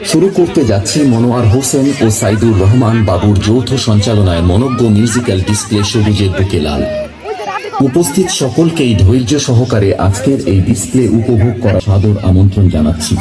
শুরু করতে যাচ্ছি মনোয়ার হোসেন ও সাইদুর রহমান বাবুর যৌথ সঞ্চালনায় মনজ্ঞ মিউজিক্যাল ডিসপ্লে সবুজের বুকে লাল। উপস্থিত সকলকেই ধৈর্য সহকারে আজকের এই ডিসপ্লে উপভোগ করা সাদর আমন্ত্রণ জানাচ্ছি।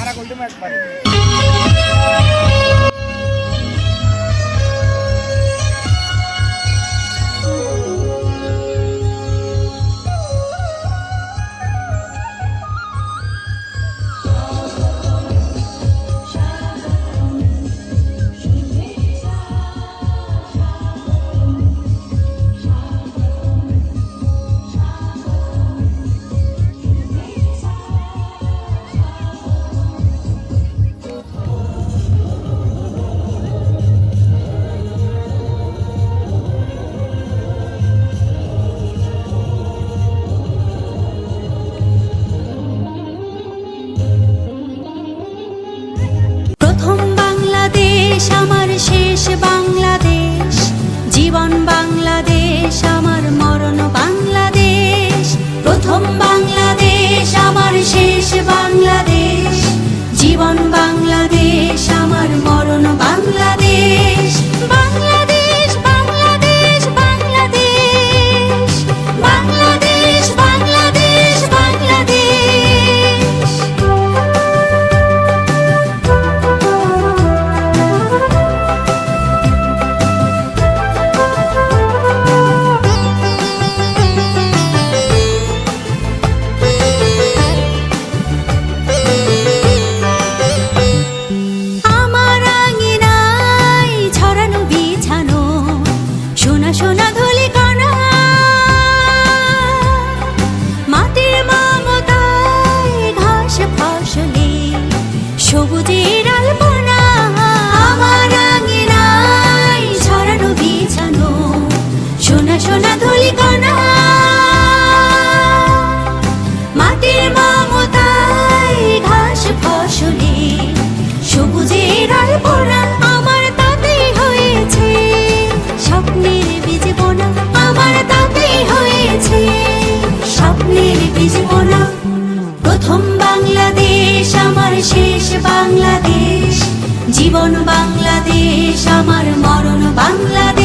আমার মরণ বাংলাদেশ।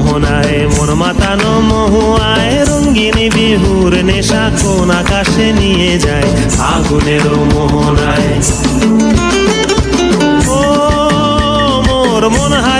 মোহনায় মন মাতানো মহুয়ায় রঙ্গিনী বিহুর নেশা কোন আকাশে নিয়ে যায়, আগুনের মোহনায় ও, মোর মন হারিয়ে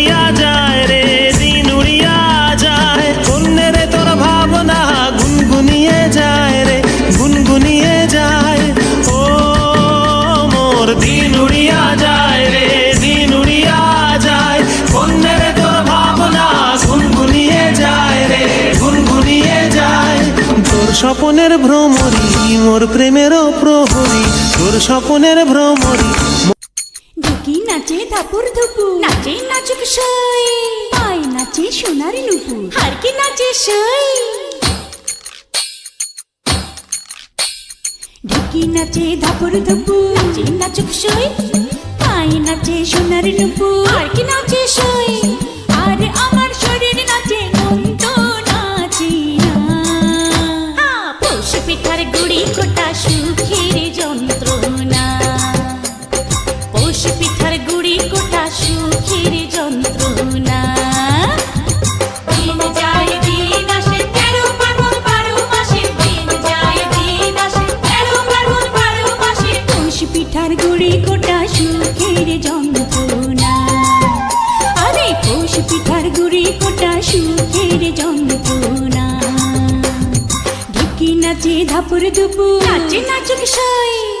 দিন উড়িয়া যায় রে, দিন উড়িয়া যায়। কন্যের তোর ভাবনা গুনগুনিয়ে যায় রে, গুনগুনিয়ে যায়। তোর স্বপনের ভ্রমরি মোর প্রেমেরও প্রহরী, তোর স্বপনের ভ্রমরি ঢুকি নাচে ধাপুর ধুপু, নাচে নাচুক সই। পাই নাচে সোনার নুপু হারকি নাচে সই? নাচে ধাপুর ধুপু নাচে নাচুক সই পাই নাচে সোনার নুপু কি নাচে সই? নাচে ধাপুর দুপুর নাচে নাচুক সয়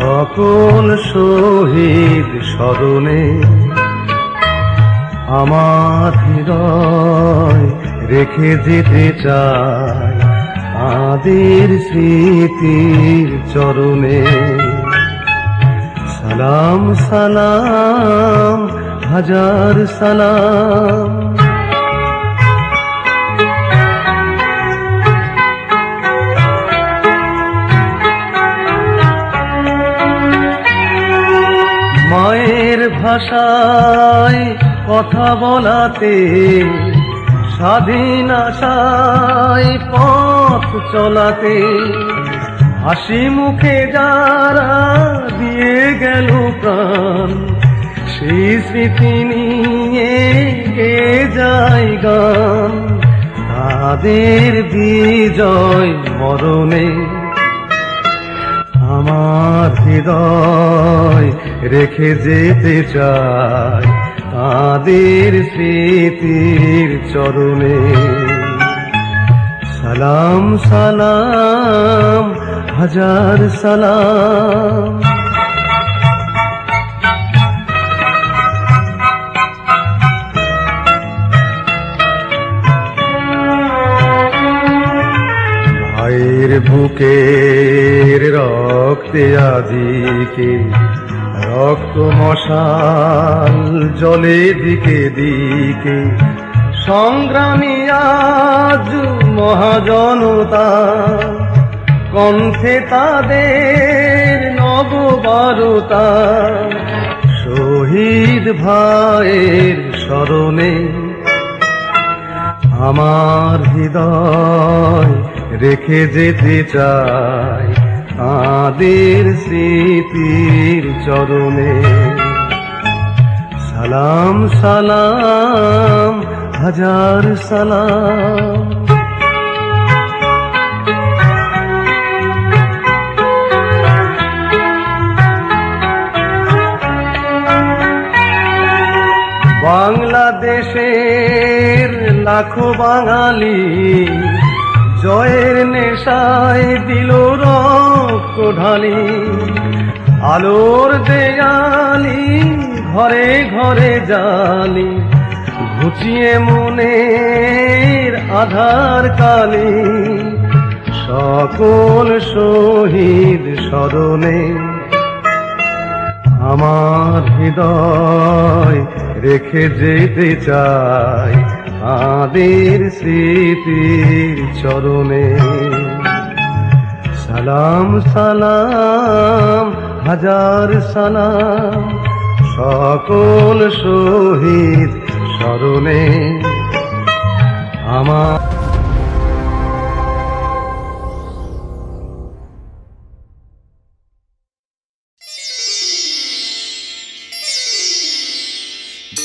সকল শহীদ স্মরণে আমার হৃদয় রেখে যেতে চাই আদের স্মৃতির চরণে। সালাম সালাম, হাজার সালাম। ভাষায় কথা বলাতে স্বাধীন আশায় পথ চলাতে হাসি মুখে যারা দিয়ে গেল প্রাণ, সেই স্মৃতি নিয়ে যায় গান? তাদের বিজয় মরণে আমার হৃদয় রেখে যেতে চাই তাদের স্মৃতির চরণে। সালাম সালাম হাজার সালাম। ভাইয়ের বুকের রক্তে আজিকে রক্ত মশাল জলে দিকে দিকে। সংগ্রামী আজ মহাজনতা। কণ্ঠে তাদের নববারতা। শহীদ ভাইয়ের স্মরণে আমার হৃদয় রেখে যেতে চাই। তাদের স্মৃতির চরণে। সালাম সালাম হাজার সালাম। বাংলাদেশের লাখো বাঙালি জয়ের নেশায় দিল রক্ত ঢালি আলোর দেয়ালি ঘরে ঘরে জালি। ঘুচিয়ে মনের আধার কালি। সকল শহীদ সদনে আমার হৃদয় রেখে যেতে চাই তাদের স্মৃতির চরণে। সালাম সালাম হাজার সালাম সকল শহীদ স্মরণে আমার